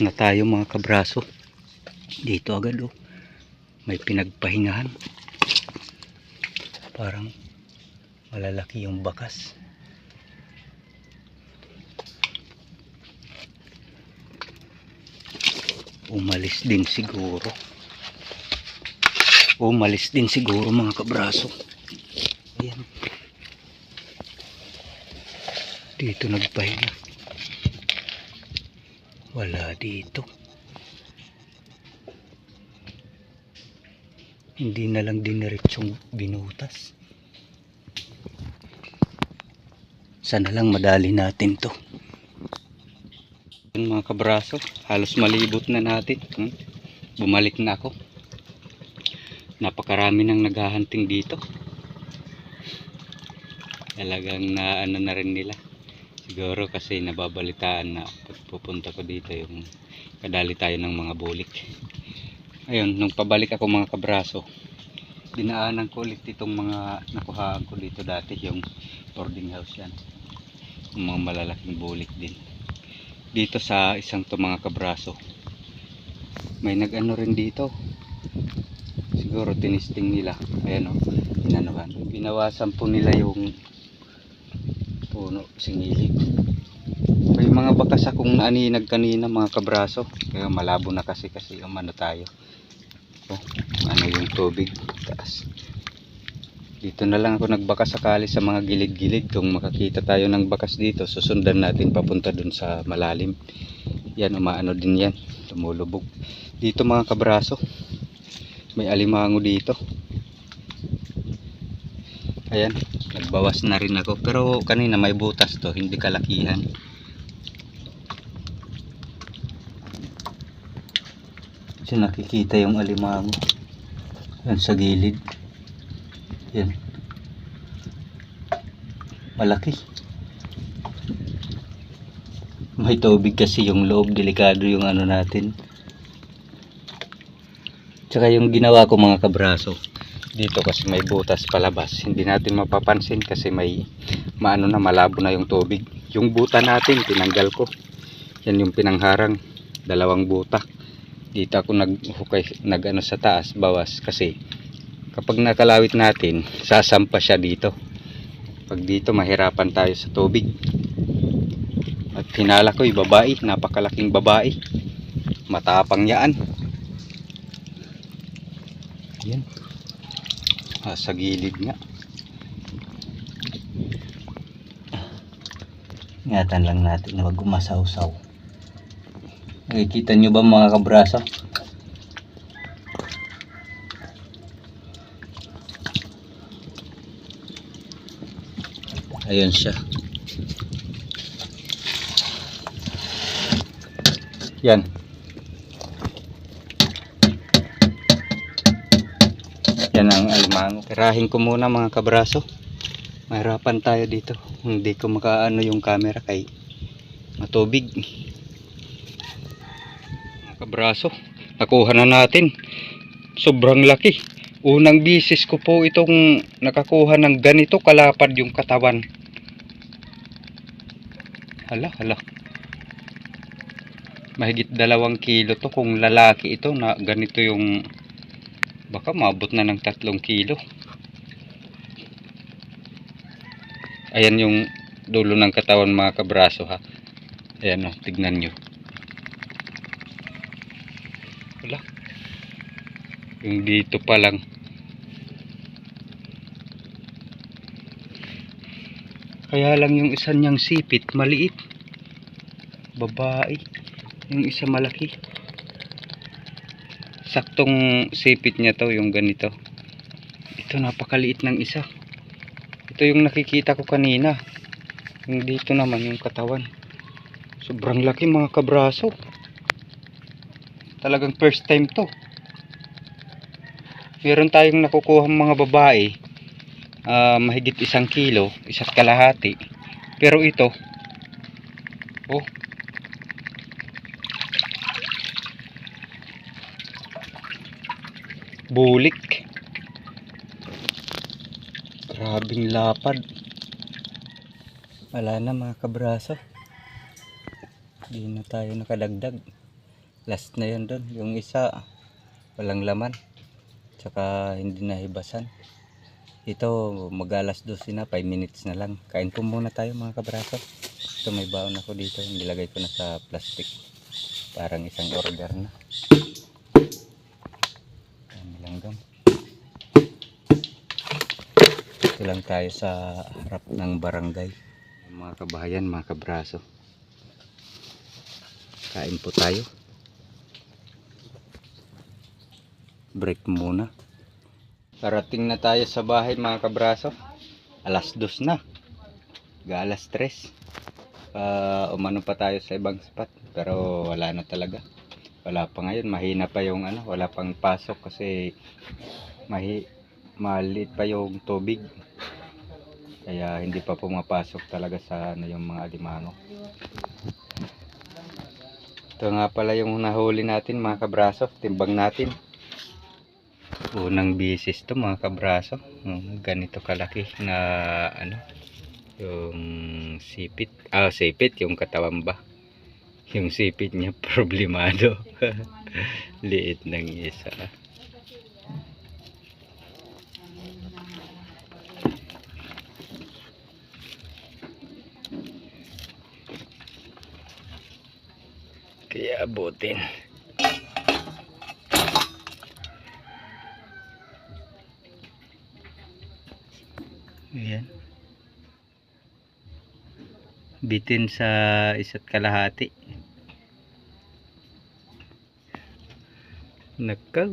na tayo mga kabraso. Dito agad oh. May pinagpahingahan. Parang malalaki yung bakas. Umalis din siguro. Umalis din siguro mga kabraso. Ayan. Dito nagpahinga. Wala dito. Hindi na lang diniretsyong binutas. Sana lang madali natin to. Yun mga kabraso, halos malibot na natin. Hmm? Bumalik na ako. Napakarami nang naghahunting dito. Talagang na ano na rin nila. Siguro kasi nababalitaan na pupunta ko dito yung kadali tayo ng mga bulik. Ayun, nung pabalik ako mga kabraso, dinaanan ko ulit itong mga nakuhaan ko dito dati, yung boarding house yan. Yung mga malalaking bulik din. Dito sa isang to mga kabraso, may nag-ano rin dito. Siguro tinisting nila. Ayan o, inanuhan. Binawasan po nila yung puno, singilid. May mga bakas akong naaninag kanina mga kabraso. Kaya malabo na kasi kasi umano tayo. Oh, ano yung tubig taas. Dito na lang ako nagbakas sakali sa mga gilid-gilid. Kung makakita tayo ng bakas dito, susundan natin papunta dun sa malalim. Yan, umaano din yan. Tumulubog. Dito mga kabraso, may alimango dito. Ayan, nagbawas na rin ako. Pero kanina may butas to, hindi kalakihan. Kasi nakikita yung alimango. Yan sa gilid. Yan. Malaki. May tubig kasi yung loob. Delikado yung ano natin. Tsaka yung ginawa ko mga kabraso. Dito kasi may butas palabas. Hindi natin mapapansin kasi may maano na malabo na yung tubig. Yung buta natin tinanggal ko. Yan yung pinangharang. Dalawang buta dito ako naghukay nagano sa taas bawas kasi kapag nakalawit natin sasampa siya dito pag dito mahirapan tayo sa tubig at hinala ko yung babae napakalaking babae matapang yaan yan ah, sa gilid nga ingatan lang natin na wag gumasaw-saw Nakikita nyo ba mga kabraso? Ayun siya. Yan. Yan ang alimango. Tirahin ko muna mga kabraso. Mahirapan tayo dito. Hindi ko makaano yung camera kay matubig mga kabraso nakuha na natin sobrang laki unang bisis ko po itong nakakuha ng ganito kalapad yung katawan hala hala mahigit dalawang kilo to kung lalaki ito na ganito yung baka mabot na ng tatlong kilo. Ayan yung dulo ng katawan mga kabraso ha? Ayan o tignan nyo. Wala. Yung dito pa lang. Kaya lang yung isa niyang sipit maliit. Babae. Yung isa malaki saktong sipit niya to yung ganito. Ito napakaliit ng isa. Ito yung nakikita ko kanina. Yung dito naman yung katawan. Sobrang laki mga kabraso. Talagang first time to. Meron tayong nakukuha mga babae ah, mahigit isang kilo isa't kalahati. Pero ito oh bulik grabing lapad wala na mga kabraso hindi na tayo nakadagdag Last na yun doon. Yung isa, walang laman. Tsaka hindi nahibasan. Ito, mag-alas 12 na, 5 minutes na lang. Kain po muna tayo mga kabraso. Ito may baon ako dito. Nilagay ko na sa plastic. Parang isang order na. Langgam. Ito lang tayo sa harap ng barangay. Mga kabahayan, mga kabraso. Kain po tayo. Break muna. Parating na tayo sa bahay mga kabraso. Alas dos na. Ga alas tres. Ah, umano pa tayo sa ibang spot. Pero wala na talaga. Wala pa ngayon. Mahina pa yung ano. Wala pang pasok kasi mahi maliit pa yung tubig. Kaya hindi pa pumapasok talaga sa ano, yung mga alimango. Ito nga pala yung nahuli natin mga kabraso. Timbang natin. Unang bisis to mga kabraso. Mm, Ganito kalaki na ano. Yung sipit. Ah, sipit. Yung katawan ba. Yung sipit niya problemado. Liit ng isa. Kaya abutin. Ayan. Bitin sa isa't kalahati. Nakaw.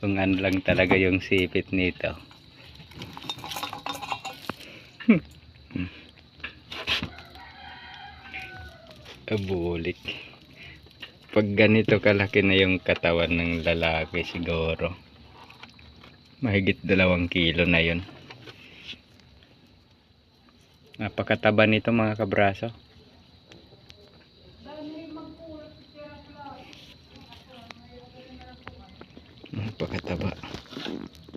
Kung ano lang talaga yung sipit nito. Abulik. Pag ganito kalaki na yung katawan ng lalaki siguro. Mahigit dalawang kilo na yun. Napakataba nito mga kabraso.